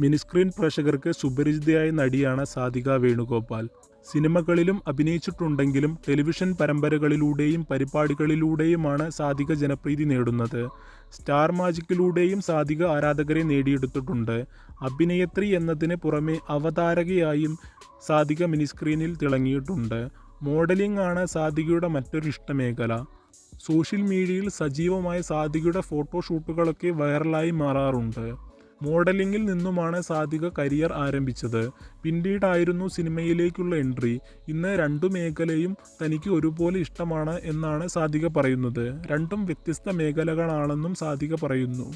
Mini screen പ്രേക്ഷകർക്ക് സുപരിചിതയായ നടിയാണ് സാധിക വേണുഗോപാൽ. സിനിമകളിലും അഭിനയിച്ചിട്ടുണ്ടെങ്കിലും ടെലിവിഷൻ പരമ്പരകളിലൂടെയും പരിപാടികളിലൂടെയുമാണ് സാധിക ജനപ്രീതി നേടുന്നത്. സ്റ്റാർ മാജിക്കിലൂടെയും സാധിക ആരാധകരെ നേടിയെടുത്തിട്ടുണ്ട്. അഭിനേത്രി എന്നതിന് പുറമെ അവതാരകയായും സാധിക മിനിസ്ക്രീനിൽ തിളങ്ങിയിട്ടുണ്ട്. മോഡലിംഗ് ആണ് സാധികയുടെ മറ്റൊരു ഇഷ്ടമേഖല. സോഷ്യൽ മീഡിയയിൽ സജീവമായ സാധികയുടെ ഫോട്ടോഷൂട്ടുകളൊക്കെ വൈറലായി മാറാറുണ്ട്. മോഡലിംഗിൽ നിന്നുമാണ് സാധിക കരിയർ ആരംഭിച്ചത്. പിന്നീടായിരുന്നു സിനിമയിലേക്കുള്ള എൻട്രി. ഇന്ന് രണ്ടു മേഖലയും തനിക്ക് ഒരുപോലെ ഇഷ്ടമാണ് എന്നാണ് സാധിക പറയുന്നത്. രണ്ടും വ്യത്യസ്ത മേഖലകളാണെന്നും സാധിക പറയുന്നു.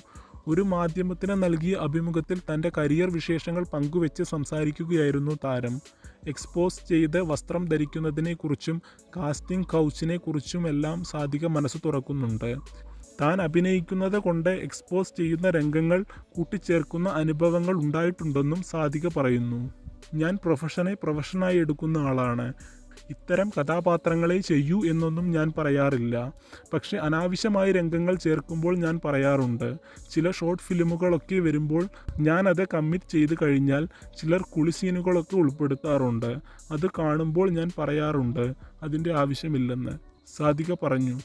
ഒരു മാധ്യമത്തിന് നൽകിയ അഭിമുഖത്തിൽ തന്റെ കരിയർ വിശേഷങ്ങൾ പങ്കുവെച്ച് സംസാരിക്കുകയായിരുന്നു താരം. എക്സ്പോസ് ചെയ്ത് വസ്ത്രം ധരിക്കുന്നതിനെക്കുറിച്ചും കാസ്റ്റിംഗ് കൗച്ചിനെക്കുറിച്ചുമെല്ലാം സാധിക മനസ്സ് തുറക്കുന്നുണ്ട്. താൻ അഭിനയിക്കുന്നത് കൊണ്ട് എക്സ്പോസ് ചെയ്യുന്ന രംഗങ്ങൾ കൂട്ടിച്ചേർക്കുന്ന അനുഭവങ്ങൾ ഉണ്ടായിട്ടുണ്ടെന്നും സാധിക പറയുന്നു. ഞാൻ പ്രൊഫഷനെ പ്രൊഫഷനായി എടുക്കുന്ന ആളാണ്. ഇത്തരം കഥാപാത്രങ്ങളെ ചെയ്യൂ എന്നൊന്നും ഞാൻ പറയാറില്ല. പക്ഷെ അനാവശ്യമായ രംഗങ്ങൾ ചേർക്കുമ്പോൾ ഞാൻ പറയാറുണ്ട്. ചില ഷോർട്ട് ഫിലിമുകളൊക്കെ വരുമ്പോൾ ഞാൻ അത് കമ്മിറ്റ് ചെയ്ത് കഴിഞ്ഞാൽ ചിലർ കുളിസീനുകളൊക്കെ ഉൾപ്പെടുത്താറുണ്ട്. അത് കാണുമ്പോൾ ഞാൻ പറയാറുണ്ട് അതിന്റെ ആവശ്യമില്ലെന്ന്. സാധിക പറഞ്ഞു.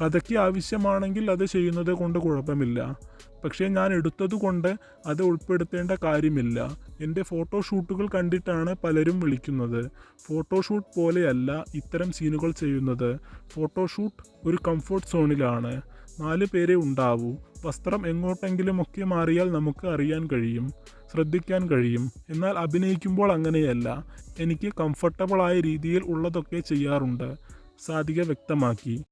കഥയ്ക്ക് ആവശ്യമാണെങ്കിൽ അത് ചെയ്യുന്നത് കൊണ്ട് കുഴപ്പമില്ല. പക്ഷേ ഞാൻ എടുത്തത് കൊണ്ട് അത് ഉൾപ്പെടുത്തേണ്ട കാര്യമില്ല. എന്റെ ഫോട്ടോഷൂട്ടുകൾ കണ്ടിട്ടാണ് പലരും വിളിക്കുന്നത്. ഫോട്ടോഷൂട്ട് പോലെയല്ല ഇത്തരം സീനുകൾ ചെയ്യുന്നത്. ഫോട്ടോഷൂട്ട് ഒരു കംഫർട്ട് സോണിലാണ് നാല് പേരെ ഉണ്ടാവൂ. വസ്ത്രം എങ്ങോട്ടെങ്കിലുമൊക്കെ മാറിയാൽ നമുക്ക് അറിയാൻ കഴിയും ശ്രദ്ധിക്കാൻ കഴിയും. എന്നാൽ അഭിനയിക്കുമ്പോൾ അങ്ങനെയല്ല. എനിക്ക് കംഫർട്ടബിളായ രീതിയിൽ ഉള്ളതൊക്കെ ചെയ്യാറുണ്ട്. സാധിക വ്യക്തമാക്കി.